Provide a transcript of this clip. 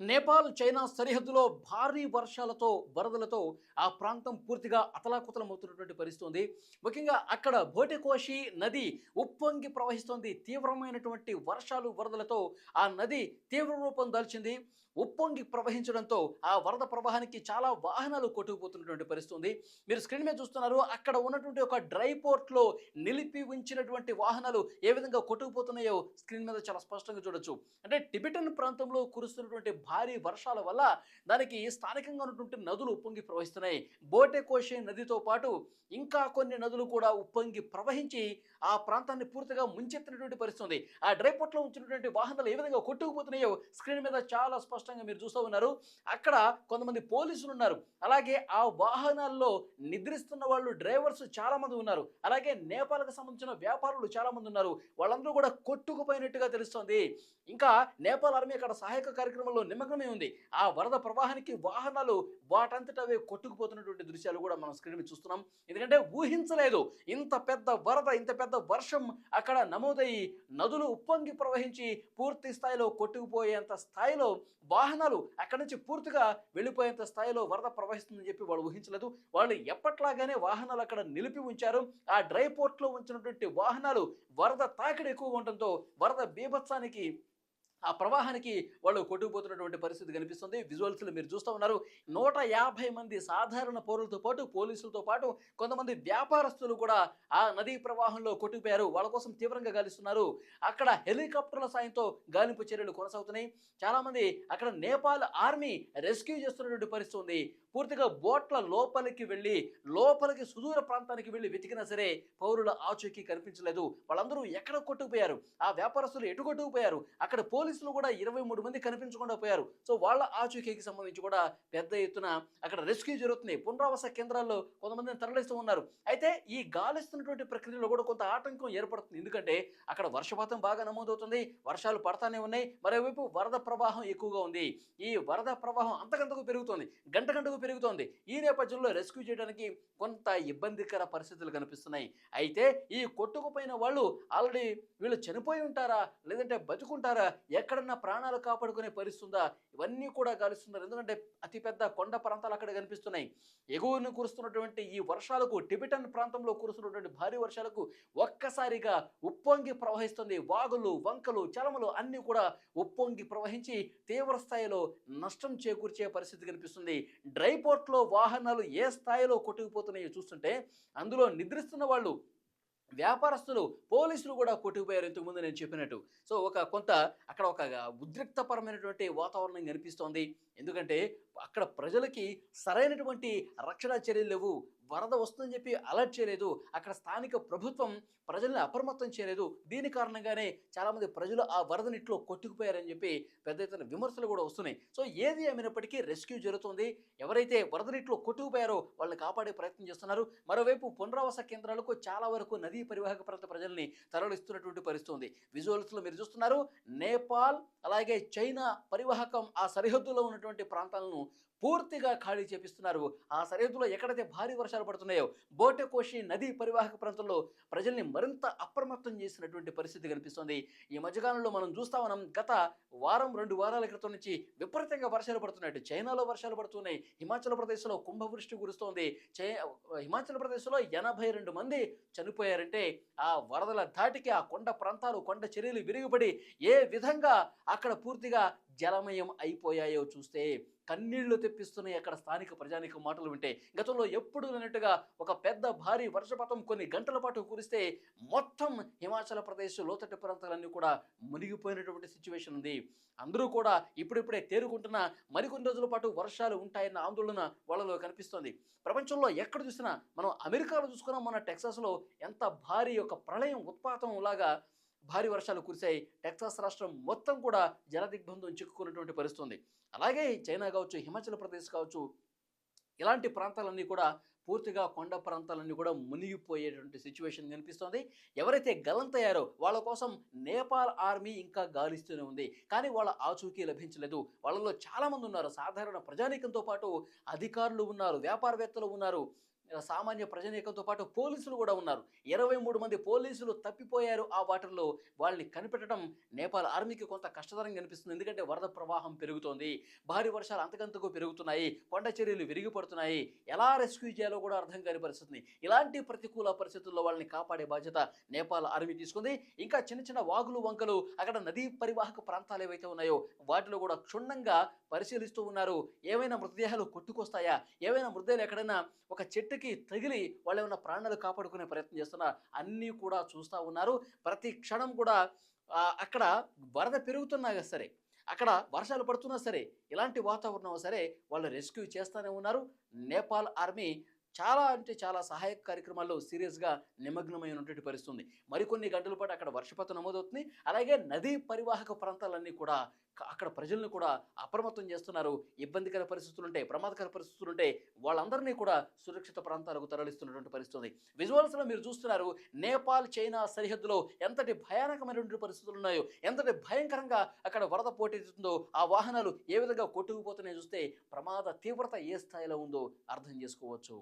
Nepal China సరిహద్దులో భారీ వర్షాలతో వరదలతో ఆ ప్రాంతం పూర్తిగా అతలాకుతలమవుతున్నటువంటి పరిస్థితి ఉంది ముఖ్యంగా అక్కడ భోటికోషి నది ఉప్పొంగి ప్రవహిస్తోంది. తీవ్రమైనటువంటి వర్షాలు వరదలతో ఆ నది తీవ్ర రూపం దాల్చింది. ఉప్పొంగి ప్రవహించడంతో ఆ వరద ప్రవాహానికి చాలా వాహనాలు కొట్టుకుపోతున్నటువంటి పరిస్థితి ఉంది మీరు స్క్రీన్ మీద చూస్తున్నారు అక్కడ ఉన్నటువంటి ఒక డ్రై పోర్ట్లో నిలిపి ఉంచినటువంటి వాహనాలు ఏ విధంగా కొట్టుకుపోతున్నాయో స్క్రీన్ మీద చాలా స్పష్టంగా చూడొచ్చు. అంటే టిబెటన్ ప్రాంతంలో కురుస్తున్నటువంటి భారీ వర్షాల వల్ల దానికి స్థానికంగా ఉన్నటువంటి నదులు ఉప్పొంగి ప్రవహిస్తున్నాయి. బోటెకోషే నదితో పాటు ఇంకా కొన్ని నదులు కూడా ఉప్పొంగి ప్రవహించి ఆ ప్రాంతాన్ని పూర్తిగా ముంచెత్తినటువంటి పరిస్థితి ఆ డ్రైపోర్ట్లో ఉంచినటువంటి వాహనాలు ఏ విధంగా కొట్టుకుపోతున్నాయో స్క్రీన్ మీద చాలా స్పష్టంగా మీరు చూస్తూ ఉన్నారు. అక్కడ కొంతమంది పోలీసులు ఉన్నారు. అలాగే ఆ వాహనాల్లో నిద్రిస్తున్న వాళ్ళు డ్రైవర్స్ చాలామంది ఉన్నారు. అలాగే నేపాల్కి సంబంధించిన వ్యాపారులు చాలామంది ఉన్నారు. వాళ్ళందరూ కూడా కొట్టుకుపోయినట్టుగా తెలుస్తోంది. ఇంకా నేపాల్ ఆర్మీ అక్కడ సహాయక కార్యక్రమంలో నిమగ్నమై ఉంది. ఆ వరద ప్రవాహానికి వాహనాలు వాటంతట అవే కొట్టుకుపోతున్నటువంటి దృశ్యాలు కూడా మనం స్క్రీన్ మీద చూస్తున్నాం. ఎందుకంటే ఊహించలేదు ఇంత పెద్ద వరద ఇంత పెద్ద వర్షం అక్కడ నమోదయ్యి నదులు ఉప్పొంగి ప్రవహించి పూర్తి స్థాయిలో కొట్టుకుపోయేంత స్థాయిలో వాహనాలు అక్కడి నుంచి పూర్తిగా వెళ్ళిపోయేంత స్థాయిలో వరద ప్రవహిస్తుందని చెప్పి వాళ్ళు ఊహించలేదు. వాళ్ళు ఎప్పట్లాగానే వాహనాలు అక్కడ నిలిపి ఉంచారు. ఆ డ్రై పోర్ట్లో ఉంచినటువంటి వాహనాలు వరద తాకిడి ఎక్కువగా ఉండటంతో వరద బీభత్సానికి ఆ ప్రవాహానికి వాళ్ళు కొట్టుకుపోతున్నటువంటి పరిస్థితి కనిపిస్తుంది. విజువల్స్లో మీరు చూస్తూ ఉన్నారు. నూట యాభై మంది సాధారణ పౌరులతో పాటు పోలీసులతో పాటు కొంతమంది వ్యాపారస్తులు కూడా ఆ నదీ ప్రవాహంలో కొట్టుకుపోయారు. వాళ్ళ కోసం తీవ్రంగా గాలిస్తున్నారు. అక్కడ హెలికాప్టర్ల సాయంతో గాలింపు చర్యలు కొనసాగుతున్నాయి. చాలామంది అక్కడ నేపాల్ ఆర్మీ రెస్క్యూ చేస్తున్నటువంటి పరిస్థితి ఉంది. పూర్తిగా బోట్ల లోపలికి వెళ్ళి లోపలికి సుదూర ప్రాంతానికి వెళ్ళి వెతికినా సరే పౌరుల ఆచూకీ కనిపించలేదు. వాళ్ళందరూ ఎక్కడ కొట్టుకుపోయారు? ఆ వ్యాపారస్తులు ఎటు కొట్టుకుపోయారు? అక్కడ పోలీసులు కూడా ఇరవై మూడు మంది కనిపించకుండా పోయారు. సో వాళ్ళ ఆచూకీకి సంబంధించి కూడా పెద్ద ఎత్తున అక్కడ రెస్క్యూ జరుగుతున్నాయి పునరావాస కేంద్రాల్లో కొంతమందిని తరలిస్తూ ఉన్నారు. అయితే ఈ గాలిస్తున్నటువంటి ప్రక్రియలో కూడా కొంత ఆటంకం ఏర్పడుతుంది. ఎందుకంటే అక్కడ వర్షపాతం బాగా నమోదవుతుంది. వర్షాలు పడతానే ఉన్నాయి. మరోవైపు వరద ప్రవాహం ఎక్కువగా ఉంది. ఈ వరద ప్రవాహం అంతకంతకు పెరుగుతోంది. గంట గంటకు పెరుగుతోంది. ఈ నేపథ్యంలో రెస్క్యూ చేయడానికి కొంత ఇబ్బందికర పరిస్థితులు కనిపిస్తున్నాయి. అయితే ఈ కొట్టుకుపోయిన వాళ్ళు ఆల్రెడీ వీళ్ళు చనిపోయి ఉంటారా? లేదంటే బతుకుంటారా? ఎక్కడన్నా ప్రాణాలు కాపాడుకునే పరిస్తుందా ఇవన్నీ కూడా గాలిస్తున్నారు. ఎందుకంటే అతిపెద్ద కొండ ప్రాంతాలు అక్కడ కనిపిస్తున్నాయి. ఎగువను కురుస్తున్నటువంటి ఈ వర్షాలకు టిబెటన్ ప్రాంతంలో కురుస్తున్నటువంటి భారీ వర్షాలకు ఒక్కసారిగా ఉప్పొంగి ప్రవహిస్తుంది. వాగులు వంకలు చలమలు అన్నీ కూడా ఉప్పొంగి ప్రవహించి తీవ్ర స్థాయిలో నష్టం చేకూర్చే పరిస్థితి కనిపిస్తుంది. డ్రైపోర్ట్లో వాహనాలు ఏ స్థాయిలో కొట్టుకుపోతున్నాయో చూస్తుంటే అందులో నిద్రిస్తున్న వాళ్ళు వ్యాపారస్తులు పోలీసులు కూడా కొట్టుకుపోయారు ఇంతకుముందు నేను చెప్పినట్టు. సో ఒక కొంత అక్కడ ఒక ఉద్రిక్తపరమైనటువంటి వాతావరణం కనిపిస్తోంది. ఎందుకంటే అక్కడ ప్రజలకి సరైనటువంటి రక్షణ చర్యలు లేవు. వరద వస్తుందని చెప్పి అలర్ట్ చేయలేదు. అక్కడ స్థానిక ప్రభుత్వం ప్రజల్ని అప్రమత్తం చేయలేదు. దీని కారణంగానే చాలామంది ప్రజలు ఆ వరద నీటిలో కొట్టుకుపోయారని చెప్పి పెద్ద ఎత్తున విమర్శలు కూడా వస్తున్నాయి. సో ఏది ఏమైనప్పటికీ రెస్క్యూ జరుగుతుంది. ఎవరైతే వరద నీటిలో కొట్టుకుపోయారో వాళ్ళని కాపాడే ప్రయత్నం చేస్తున్నారు. మరోవైపు పునరావాస కేంద్రాలకు చాలా వరకు నదీ పరివాహక ప్రాంత ప్రజల్ని తరలిస్తున్నటువంటి పరిస్థితి ఉంది విజువల్స్లో మీరు చూస్తున్నారు నేపాల్ అలాగే చైనా పరివాహకం ఆ సరిహద్దులో ఉన్నటువంటి ప్రాంతాలను పూర్తిగా ఖాళీ చేపిస్తున్నారు. ఆ సరిహద్దులో ఎక్కడైతే భారీ వర్షాలు పడుతున్నాయో బోటకోషి నదీ పరివాహక ప్రాంతంలో ప్రజల్ని మరింత అప్రమత్తం చేసినటువంటి పరిస్థితి కనిపిస్తోంది. ఈ మధ్యకాలంలో మనం చూస్తా ఉన్నాం గత వారం రెండు వారాల క్రితం నుంచి విపరీతంగా వర్షాలు పడుతున్నాయి చైనాలో వర్షాలు పడుతున్నాయి హిమాచల్ ప్రదేశ్లో కుంభవృష్టి కురుస్తోంది. చై హిమాచల్ ప్రదేశ్లో ఎనభై రెండు మంది చనిపోయారంటే ఆ వరదల ధాటికి ఆ కొండ ప్రాంతాలు కొండ చర్యలు విరిగిపడి ఏ విధంగా అక్కడ పూర్తిగా జలమయం అయిపోయాయో చూస్తే కన్నీళ్ళు తెప్పిస్తున్నాయి అక్కడ స్థానిక ప్రజానిక మాటలు వింటే. గతంలో ఎప్పుడు అన్నట్టుగా ఒక పెద్ద భారీ వర్షపాతం కొన్ని గంటల పాటు కురిస్తే మొత్తం హిమాచల్ ప్రదేశ్ లోతట్టు ప్రాంతాలన్నీ కూడా మునిగిపోయినటువంటి సిచ్యువేషన్ ఉంది. అందరూ కూడా ఇప్పుడిప్పుడే తేరుకుంటున్న మరికొన్ని రోజుల పాటు వర్షాలు ఉంటాయన్న ఆందోళన వాళ్ళలో కనిపిస్తోంది. ప్రపంచంలో ఎక్కడ చూసినా మనం అమెరికాలో చూసుకున్నాం మన టెక్సాస్లో ఎంత భారీ ఒక ప్రళయం ఉత్పాతం లాగా భారీ వర్షాలు కురిశాయి. టెక్సాస్ రాష్ట్రం మొత్తం కూడా జలదిగ్బంధం చిక్కుకున్నటువంటి పరిస్థితుంది. అలాగే చైనా కావచ్చు హిమాచల్ ప్రదేశ్ కావచ్చు ఇలాంటి ప్రాంతాలన్నీ కూడా పూర్తిగా కొండ ప్రాంతాలన్నీ కూడా మునిగిపోయేటువంటి సిచ్యువేషన్ కనిపిస్తోంది. ఎవరైతే గలంతయ్యారో వాళ్ళ కోసం నేపాల్ ఆర్మీ ఇంకా గాలిస్తూనే ఉంది. కానీ వాళ్ళ ఆచూకీ లభించలేదు. వాళ్ళలో చాలామంది ఉన్నారు. సాధారణ ప్రజానీకంతో పాటు అధికారులు ఉన్నారు వ్యాపారవేత్తలు ఉన్నారు. సామాన్య ప్రజానీకంతో పాటు పోలీసులు కూడా ఉన్నారు. ఇరవై మూడు మంది పోలీసులు తప్పిపోయారు ఆ వాటర్లో. వాళ్ళని కనిపెట్టడం నేపాల్ ఆర్మీకి కొంత కష్టతరంగా కనిపిస్తుంది. ఎందుకంటే వరద ప్రవాహం పెరుగుతోంది. భారీ వర్షాలు అంతకంతకు పెరుగుతున్నాయి. కొండ చర్యలు విరిగిపడుతున్నాయి. ఎలా రెస్క్యూ చేయాలో కూడా అర్థం కాని పరిస్థితుంది. ఇలాంటి ప్రతికూల పరిస్థితుల్లో వాళ్ళని కాపాడే బాధ్యత నేపాల్ ఆర్మీ తీసుకుంది. ఇంకా చిన్న చిన్న వాగులు వంకలు అక్కడ నదీ పరివాహక ప్రాంతాలు ఏవైతే ఉన్నాయో వాటిలో కూడా క్షుణ్ణంగా పరిశీలిస్తూ ఉన్నారు. ఏమైనా మృతదేహాలు కొట్టుకొస్తాయా? ఏమైనా మృతదేహాలు ఎక్కడైనా ఒక చెట్టు చెట్టుకి తగిలి వాళ్ళు ఏమైనా ప్రాణాలు కాపాడుకునే ప్రయత్నం చేస్తున్నారు అన్నీ కూడా చూస్తూ ఉన్నారు. ప్రతి క్షణం కూడా అక్కడ వరద పెరుగుతున్నా సరే అక్కడ వర్షాలు పడుతున్నా సరే ఇలాంటి వాతావరణం సరే వాళ్ళు రెస్క్యూ చేస్తూనే ఉన్నారు. నేపాల్ ఆర్మీ చాలా అంటే చాలా సహాయక కార్యక్రమాల్లో సీరియస్గా నిమగ్నమై ఉన్నటువంటి మరికొన్ని గంటల పాటు అక్కడ వర్షపాతం నమోదవుతుంది. అలాగే నదీ పరివాహక ప్రాంతాలన్నీ కూడా అక్కడ ప్రజలను కూడా అప్రమత్తం చేస్తున్నారు. ఇబ్బందికర పరిస్థితులు ప్రమాదకర పరిస్థితులు ఉంటే వాళ్ళందరినీ కూడా సురక్షిత ప్రాంతాలకు తరలిస్తున్నటువంటి పరిస్థితి ఉంది విజువల్స్లో మీరు చూస్తున్నారు నేపాల్ చైనా సరిహద్దులో ఎంతటి భయానకమైనటువంటి పరిస్థితులు ఉన్నాయో ఎంతటి భయంకరంగా అక్కడ వరద పోటెత్తుతుందో ఆ వాహనాలు ఏ విధంగా కొట్టుకుపోతున్నాయో చూస్తే ప్రమాద తీవ్రత ఏ స్థాయిలో ఉందో అర్థం చేసుకోవచ్చు.